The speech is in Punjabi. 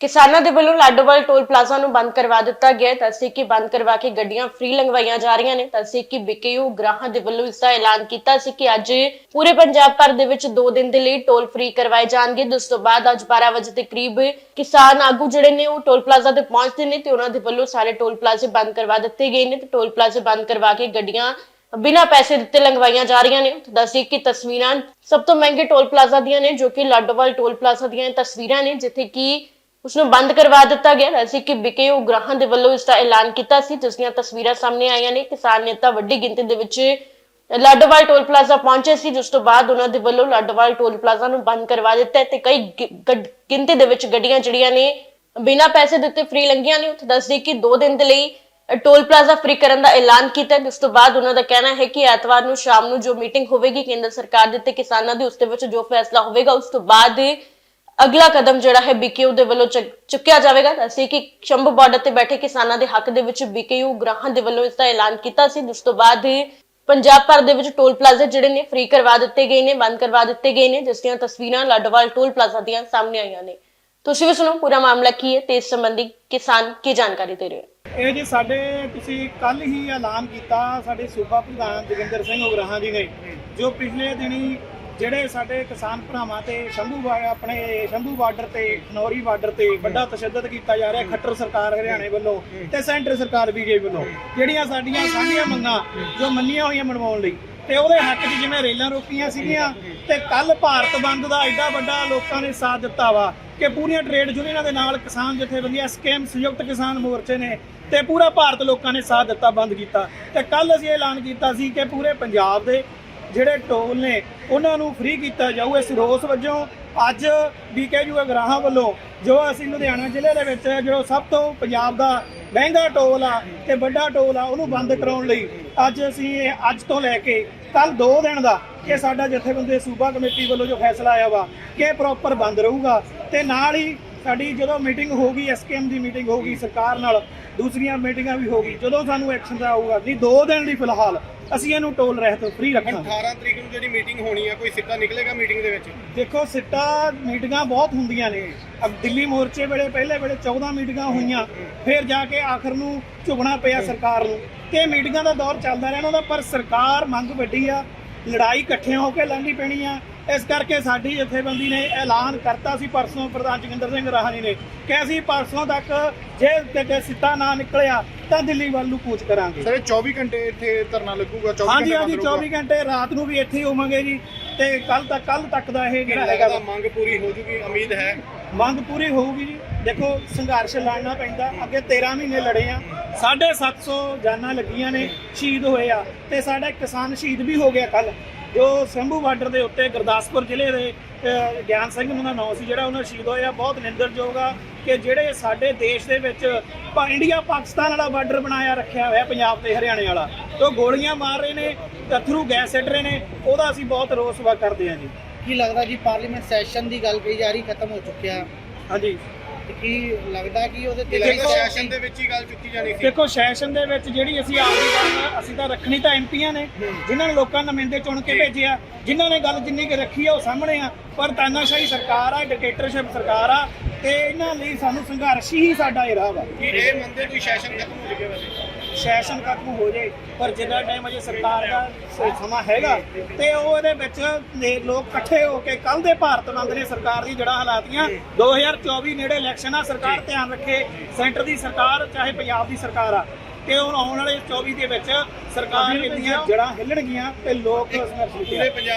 ਕਿਸਾਨਾਂ ਦੇ ਵੱਲੋਂ ਲਾਡੋਵਾਲ ਟੋਲ ਪਲਾਜ਼ਾ ਨੂੰ ਬੰਦ ਕਰਵਾ ਦਿੱਤਾ ਗਿਆ ਹੈ। ਕਿ ਬੰਦ ਕਰਵਾ ਕੇ ਗੱਡੀਆਂ ਫ੍ਰੀ ਲੰਘਵਾਈਆਂ ਜਾ ਰਹੀਆਂ ਨੇ। ਦੱਸੇ ਕਿ ਬੀਕੇਯੂ ਗ੍ਰਾਹਾਂ ਦੇ ਵੱਲੋਂ ਇਸ ਦਾ ਐਲਾਨ ਕੀਤਾ ਸੀ ਕਿ ਅੱਜ ਪੂਰੇ ਪੰਜਾਬ ਭਰ ਦੇ ਵਿੱਚ 2 ਦਿਨ ਦੇ ਲਈ ਟੋਲ ਫ੍ਰੀ ਕਰਵਾਏ ਜਾਣਗੇ। ਜਿਸ ਤੋਂ ਬਾਅਦ ਅੱਜ 12 ਵਜੇ ਦੇ ਕਰੀਬ ਕਿਸਾਨ ਆਗੂ ਜਿਹੜੇ ਨੇ ਉਹ ਟੋਲ ਪਲਾਜ਼ਾ ਤੇ ਪਹੁੰਚਦੇ ਨੇ ਤੇ ਉਹਨਾਂ ਦੇ ਵੱਲੋਂ ਸਾਰੇ ਟੋਲ ਪਲਾਜ਼ੇ ਬੰਦ ਕਰਵਾ ਦਿੱਤੇ ਗਏ ਨੇ ਤੇ ਟੋਲ ਪਲਾਜ਼ੇ ਬੰਦ ਕਰਵਾ ਕੇ ਗੱਡੀਆਂ ਬਿਨਾਂ ਪੈਸੇ ਦਿੱਤੇ ਲੰਗਵਾਈਆਂ ਜਾ ਰਹੀਆਂ ਨੇ। ਦੱਸੀ ਕਿ ਤਸਵੀਰਾਂ ਸਭ ਤੋਂ ਮਹਿੰਗੇ ਟੋਲ ਪਲਾਜ਼ਾ ਦੀਆਂ ਨੇ ਜੋ ਕਿ ਲਾਡੋਵਾਲ ਟੋਲ ਪਲਾਜ਼ਾ ਦੀਆਂ ਤਸਵੀਰਾਂ ਨੇ, ਜਿੱਥੇ ਕਿ ਉਸ ਨੂੰ ਬੰਦ ਕਰਵਾ ਦਿੱਤਾ ਗਿਆ। ਅਸੀਂ ਕਿ ਬਿਕੇ ਗ੍ਰਾਹਾਂ ਦੇ ਵੱਲੋਂ ਇਸ ਦਾ ਐਲਾਨ ਕੀਤਾ ਸੀ। ਜਿਸ ਦੀਆਂ ਤਸਵੀਰਾਂ ਸਾਹਮਣੇ ਆਈਆਂ ਨੇ। ਕਿਸਾਨ ਨੇਤਾ ਵੱਡੀ ਗਿਣਤੀ ਦੇ ਵਿੱਚ ਲਾਡੋਵਾਲ ਟੋਲ ਪਲਾਜ਼ਾ ਪਹੁੰਚੇ ਸੀ, ਜਿਸ ਤੋਂ ਬਾਅਦ ਉਹਨਾਂ ਦੇ ਵੱਲੋਂ ਲਾਡੋਵਾਲ ਟੋਲ ਪਲਾਜ਼ਾ ਨੂੰ ਬੰਦ ਕਰਵਾ ਦਿੱਤਾ ਤੇ ਕਈ ਗਿਣਤੀ ਦੇ ਵਿੱਚ ਗੱਡੀਆਂ ਜਿਹੜੀਆਂ ਨੇ ਬਿਨਾਂ ਪੈਸੇ ਦਿੱਤੇ ਫ੍ਰੀ ਲੰਘੀਆਂ ਨੇ। ਉੱਥੇ ਦੱਸਦੇ ਕਿ 2 ਦਿਨ ਦੇ ਲਈ ਟੋਲ ਪਲਾਜ਼ਾ ਫ੍ਰੀ ਕਰਨ ਦਾ ਐਲਾਨ ਕੀਤਾ। ਜਿਸ ਤੋਂ ਬਾਅਦ ਉਹਨਾਂ ਦਾ ਕਹਿਣਾ ਹੈ ਕਿ ਐਤਵਾਰ ਨੂੰ ਸ਼ਾਮ ਨੂੰ ਜੋ ਮੀਟਿੰਗ ਹੋਵੇਗੀ ਕੇਂਦਰ ਸਰਕਾਰ ਦੇ ਤੇ ਕਿਸਾਨਾਂ ਦੀ, ਉਸ ਦੇ ਵਿੱਚ ਜੋ ਫੈਸਲਾ ਹੋਵੇਗਾ, ਉਸ ਤੋਂ ਬਾਅਦ ਅਗਲਾ ਕਦਮ ਜਿਹੜਾ ਹੈ ਬੀਕੇਯੂ ਦੇ ਵੱਲੋਂ ਚੱਕ- ਚੁੱਕਿਆ ਜਾਵੇਗਾ। ਅਸੀਂ ਕਿ ਸ਼ੰਭੂ ਬਾਰਡਰ ਤੇ ਬੈਠੇ ਕਿਸਾਨਾਂ ਦੇ ਹੱਕ ਦੇ ਵਿੱਚ ਬੀਕੇਯੂ ਗ੍ਰਾਹਾਂ ਦੇ ਵੱਲੋਂ ਇਸ ਦਾ ਐਲਾਨ ਕੀਤਾ ਸੀ। ਜਿਸ ਤੋਂ ਬਾਅਦ ਪੰਜਾਬ ਭਰ ਦੇ ਵਿੱਚ ਟੋਲ ਪਲਾਜ਼ਾ ਜਿਹੜੇ ਨੇ ਫ੍ਰੀ ਕਰਵਾ ਦਿੱਤੇ ਗਏ ਨੇ, ਬੰਦ ਕਰਵਾ ਦਿੱਤੇ ਗਏ ਨੇ, ਜਿਸ ਦੀਆਂ ਤਸਵੀਰਾਂ ਲਾਡੋਵਾਲ ਟੋਲ ਪਲਾਜ਼ਾ ਦੀਆਂ ਸਾਹਮਣੇ ਆਈਆਂ ਨੇ। ਤੁਸੀਂ ਵੀ ਸੁਣੋ, ਪੂਰਾ ਮਾਮਲਾ ਕੀ ਹੈ ਤੇ ਇਸ ਸੰਬੰਧੀ ਕਿਸਾਨ ਕੀ ਜਾਣਕਾਰੀ ਦੇ ਰਹੇ ਹਨ? ਇਹ ਜੀ ਸਾਡੇ, ਤੁਸੀਂ ਕੱਲ ਹੀ ਐਲਾਨ ਕੀਤਾ ਸਾਡੇ ਸੂਬਾ ਪ੍ਰਧਾਨ ਜੋਗਿੰਦਰ ਸਿੰਘ ਉਗਰਾਹਾਂ ਜੀ ਨੇ, ਜੋ ਪਿਛਲੇ ਦਿਨੀ ਜਿਹੜੇ ਸਾਡੇ ਕਿਸਾਨ ਭਰਾਵਾਂ ਤੇ ਸ਼ੰਭੂ ਆਪਣੇ ਸ਼ੰਭੂ ਬਾਰਡਰ ਤੇ, ਖਨੌਰੀ ਬਾਰਡਰ ਤੇ ਵੱਡਾ ਤਸ਼ੱਦਦ ਕੀਤਾ ਜਾ ਰਿਹਾ, ਖੱਟਰ ਸਰਕਾਰ ਹਰਿਆਣੇ ਵੱਲੋਂ ਤੇ ਸੈਂਟਰ ਸਰਕਾਰ ਬੀਜੇਪੀ ਵੱਲੋਂ। ਜਿਹੜੀਆਂ ਸਾਡੀਆਂ ਸਾਂਝੀਆਂ ਮੰਗਾਂ ਜੋ ਮੰਨੀਆਂ ਹੋਈਆਂ ਮਨਵਾਉਣ ਲਈ ਤੇ ਉਹਦੇ ਹੱਕ 'ਚ ਜਿਵੇਂ ਰੇਲਾਂ ਰੋਕੀਆਂ ਸੀਗੀਆਂ ਤੇ ਕੱਲ ਭਾਰਤ ਬੰਦ ਦਾ ਐਡਾ ਵੱਡਾ ਲੋਕਾਂ ਨੇ ਸਾਥ ਦਿੱਤਾ ਵਾ ਕਿ ਪੂਰੀਆਂ ਟ੍ਰੇਡ ਯੂਨੀਅਨਾਂ ਦੇ ਨਾਲ ਕਿਸਾਨ ਜਥੇਬੰਦੀਆਂ ਸਕੇਮ ਸੰਯੁਕਤ ਕਿਸਾਨ ਮੋਰਚੇ ਨੇ ਤੇ ਪੂਰਾ ਭਾਰਤ ਲੋਕਾਂ ਨੇ ਸਾਥ ਦਿੱਤਾ, ਬੰਦ ਕੀਤਾ। ਤੇ ਕੱਲ ਅਸੀਂ ਐਲਾਨ ਕੀਤਾ ਸੀ ਕਿ ਪੂਰੇ ਪੰਜਾਬ ਦੇ ਜਿਹੜੇ ਟੋਲ ਨੇ, ਉਹਨਾਂ ਨੂੰ ਫ੍ਰੀ ਕੀਤਾ ਜਾਊ। ਇਸ ਰੋਸ ਵਜੋਂ ਅੱਜ ਬੀਕੇਯੂ ਅਗਰਾਹਾਂ ਵੱਲੋਂ ਜੋ ਅਸੀਂ ਲੁਧਿਆਣਾ ਜ਼ਿਲ੍ਹੇ ਦੇ ਵਿੱਚ ਜੋ ਸਭ ਤੋਂ ਪੰਜਾਬ ਦਾ ਮਹਿੰਗਾ ਟੋਲ ਆ ਤੇ ਵੱਡਾ ਟੋਲ ਆ, ਉਹਨੂੰ ਬੰਦ ਕਰਾਉਣ ਲਈ ਅੱਜ ਅਸੀਂ ਇਹ ਅੱਜ ਤੋਂ ਲੈ ਕੇ ਕੱਲ 2 ਦਿਨ ਦਾ ਇਹ ਸਾਡਾ ਜਥੇਬੰਦੀ ਸੂਬਾ ਕਮੇਟੀ ਵੱਲੋਂ ਜੋ ਫੈਸਲਾ ਆਇਆ ਵਾ, ਕਿ ਪ੍ਰੋਪਰ ਬੰਦ ਰਹੂਗਾ। ਤੇ ਨਾਲ ਹੀ ਸਾਡੀ ਜਦੋਂ ਮੀਟਿੰਗ ਹੋਊਗੀ ਐਸਕੇਐਮ ਦੀ ਮੀਟਿੰਗ ਹੋਊਗੀ ਸਰਕਾਰ ਨਾਲ, ਦੂਸਰੀਆਂ ਮੀਟਿੰਗਾਂ ਵੀ ਹੋਊਗੀ, ਜਦੋਂ ਸਾਨੂੰ ਐਕਸ਼ਨ ਦਾ ਆਊਗਾ। ਨਹੀਂ 2 ਦਿਨ ਲਈ ਫਿਲਹਾਲ ਅਸੀਂ ਇਹਨੂੰ ਟੋਲ ਰਹਿਤ ਫ੍ਰੀ ਰੱਖਾਂਗੇ। 18 ਤਰੀਕ ਨੂੰ ਜਿਹੜੀ ਮੀਟਿੰਗ ਹੋਣੀ ਆ ਕੋਈ ਸਿੱਟਾ ਨਿਕਲੇਗਾ ਮੀਟਿੰਗ ਦੇ ਵਿੱਚ? ਦੇਖੋ ਸਿੱਟਾ ਮੀਟਿੰਗਾਂ ਬਹੁਤ ਹੁੰਦੀਆਂ ਨੇ। ਅਬ ਦਿੱਲੀ ਮੋਰਚੇ ਵੇਲੇ ਪਹਿਲੇ ਵੇਲੇ 14 ਮੀਟਿੰਗਾਂ ਹੋਈਆਂ। ਫਿਰ ਜਾ ਕੇ ਆਖਰ ਨੂੰ ਝੁਕਣਾ ਪਿਆ ਸਰਕਾਰ ਨੂੰ। ਤੇ ਮੀਟਿੰਗਾਂ ਦਾ ਦੌਰ ਚੱਲਦਾ ਰਹਿਣਾ ਉਹਦਾ ਪਰ ਸਰਕਾਰ ਮੰਗ ਵੱਡੀ ਆ। ਲੜਾਈ ਇਕੱਠਿਆਂ ਹੋ ਕੇ ਲੜਨੀ ਪੈਣੀ ਆ। ਇਸ ਕਰਕੇ ਸਾਡੀ ਜਥੇਬੰਦੀ ਨੇ ਐਲਾਨ ਕਰਤਾ ਸੀ ਪਰਸੋਂ ਪ੍ਰਧਾਨ ਜੋਗਿੰਦਰ ਸਿੰਘ ਰਾਹਾਨੀ ਨੇ ਕਿ ਅਸੀਂ ਪਰਸੋਂ ਤੱਕ ਜੇ ਕਿਤੇ ਸਿੱਟਾ ਨਾ ਨਿਕਲਿਆ ਤਾਂ ਦਿੱਲੀ ਵੱਲ ਨੂੰ ਕੂਚ ਕਰਾਂਗੇ। ਸਰ ਇਹ 24 ਘੰਟੇ ਇੱਥੇ ਧਰਨਾ ਲੱਗੂਗਾ 24 ਹਾਂਜੀ ਹਾਂਜੀ ਬੰਦ ਰਹੂਗਾ। 24 ਘੰਟੇ ਰਾਤ ਨੂੰ ਵੀ ਇੱਥੇ ਹੀ ਹੋਵਾਂਗੇ ਜੀ ਤੇ ਕੱਲ ਤੱਕ ਕੱਲ ਤੱਕ ਦਾ ਇਹ ਜਿਹੜਾ ਹੈਗਾ ਮੰਗ ਪੂਰੀ ਹੋ ਜੂਗੀ ਉਮੀਦ ਹੈ? ਮੰਗ ਪੂਰੀ ਹੋਊਗੀ ਜੀ। ਦੇਖੋ ਸੰਘਰਸ਼ ਲੜਨਾ ਪੈਂਦਾ ਅੱਗੇ 13 ਮਹੀਨੇ ਲੜੇ ਆ 750 ਜਾਨਾਂ ਲੱਗੀਆਂ ਨੇ ਸ਼ਹੀਦ ਹੋਏ ਆ ਤੇ ਸਾਡਾ ਕਿਸਾਨ ਸ਼ਹੀਦ ਵੀ ਹੋ ਗਿਆ ਕੱਲ ਜੋ ਸੰਭੂ ਬਾਰਡਰ ਦੇ ਉੱਤੇ ਗੁਰਦਾਸਪੁਰ ਜ਼ਿਲ੍ਹੇ ਦੇ ਗਿਆਨ ਸਿੰਘ ਉਹਨਾਂ ਦਾ ਨਾਂ ਸੀ ਜਿਹੜਾ ਉਹਨਾਂ ਸ਼ਹੀਦ ਹੋਇਆ। ਬਹੁਤ ਨਿੰਦਰਯੋਗ ਆ ਕਿ ਜਿਹੜੇ ਸਾਡੇ ਦੇਸ਼ ਦੇ ਵਿੱਚ ਇੰਡੀਆ ਪਾਕਿਸਤਾਨ ਵਾਲਾ ਬਾਰਡਰ ਬਣਾਇਆ ਰੱਖਿਆ ਹੋਇਆ ਪੰਜਾਬ ਤੇ ਹਰਿਆਣੇ ਵਾਲਾ। ਤੇ ਗੋਲੀਆਂ ਮਾਰ ਰਹੇ ਨੇ ਅਥਰੂ ਗੈਸ ਸਿੱਟ ਰਹੇ ਨੇ ਉਹਦਾ ਅਸੀਂ ਬਹੁਤ ਰੋਸ ਵਾ ਕਰਦੇ ਹਾਂ ਜੀ। ਕੀ ਲੱਗਦਾ ਜੀ ਪਾਰਲੀਮੈਂਟ ਸੈਸ਼ਨ ਦੀ ਗੱਲ ਕਹੀ ਜਾ ਰਹੀ ਖਤਮ ਹੋ ਚੁੱਕਿਆ। ਹਾਂਜੀ। ਤੇ ਕੀ ਲੱਗਦਾ ਕਿ ਉਹਦੇ ਕਿ ਤੇ ਲੱਗਦਾ ਦੇਖੋ, ਸੈਸ਼ਨ ਦੇ ਵਿੱਚ ਹੀ ਗੱਲ ਚੁੱਕੀ ਜਾਣੀ ਸੀ? ਦੇਖੋ ਸੈਸ਼ਨ ਦੇ ਵਿੱਚ ਜਿਹੜੀ ਅਸੀਂ ਆਪਦੀ ਗੱਲ ਅਸੀਂ ਤਾਂ ਰੱਖਣੀ ਤਾਂ ਐਮਪੀਆਂ ਨੇ ਜਿਨ੍ਹਾਂ ਨੇ ਲੋਕਾਂ ਨੁਮਾਇੰਦੇ ਚੁਣ ਕੇ ਭੇਜਿਆ ਜਿਨ੍ਹਾਂ ਨੇ ਗੱਲ ਜਿੰਨੀ ਕਿ ਰੱਖੀ ਆ ਉਹ ਸਾਹਮਣੇ ਆ ਪਰ ਤਾਨਾਸ਼ਾਹੀ ਸਰਕਾਰ ਆ ਡਿਕਟੇਟਰਸ਼ਿਪ ਸਰਕਾਰ ਆ ਤੇ ਇਹਨਾਂ ਲਈ ਸਾਨੂੰ ਸੰਘਰਸ਼ ਹੀ ਸਾਡਾ ਇਹ ਰਾਹ ਵਾ। ਕਿ ਇਹ ਮੰਦੇ ਕੋਈ ਸੈਸ਼ਨ ਖਤਮ ਹੋ ਜੂਗਾ ਵੈਸੇ ਸੈਸ਼ਨ ਖਤਮ ਹੋ ਜੇ ਪਰ ਜਿੰਨਾ ਟਾਈਮ ਅਜੇ ਸਰਕਾਰ ਦਾ ਸਮਾਂ ਹੈਗਾ ਤੇ ਉਹ ਇਹਦੇ ਵਿੱਚ ਲੋਕ ਇਕੱਠੇ ਹੋ ਕੇ ਕੱਲ ਦੇ ਭਾਰਤ ਬੰਦ ਨੇ ਸਰਕਾਰ ਦੀ ਜੜਾ ਹਲਾਤੀਆਂ। 2024 ਨੇੜੇ ਇਲੈਕਸ਼ਨ ਆ ਸਰਕਾਰ ਧਿਆਨ ਰੱਖੇ ਸੈਂਟਰ ਦੀ ਸਰਕਾਰ ਚਾਹੇ ਪੰਜਾਬ ਦੀ ਸਰਕਾਰ ਆ। ਤੇ ਹੁਣ ਆਉਣ ਵਾਲੇ 24 ਦੇ ਵਿੱਚ ਸਰਕਾਰ ਦੀਆਂ ਜੜਾਂ ਹਿੱਲਣਗੀਆਂ ਤੇ ਲੋਕ ਸੰਘਰਸ਼ ਪੂਰੇ ਪੰਜਾਬ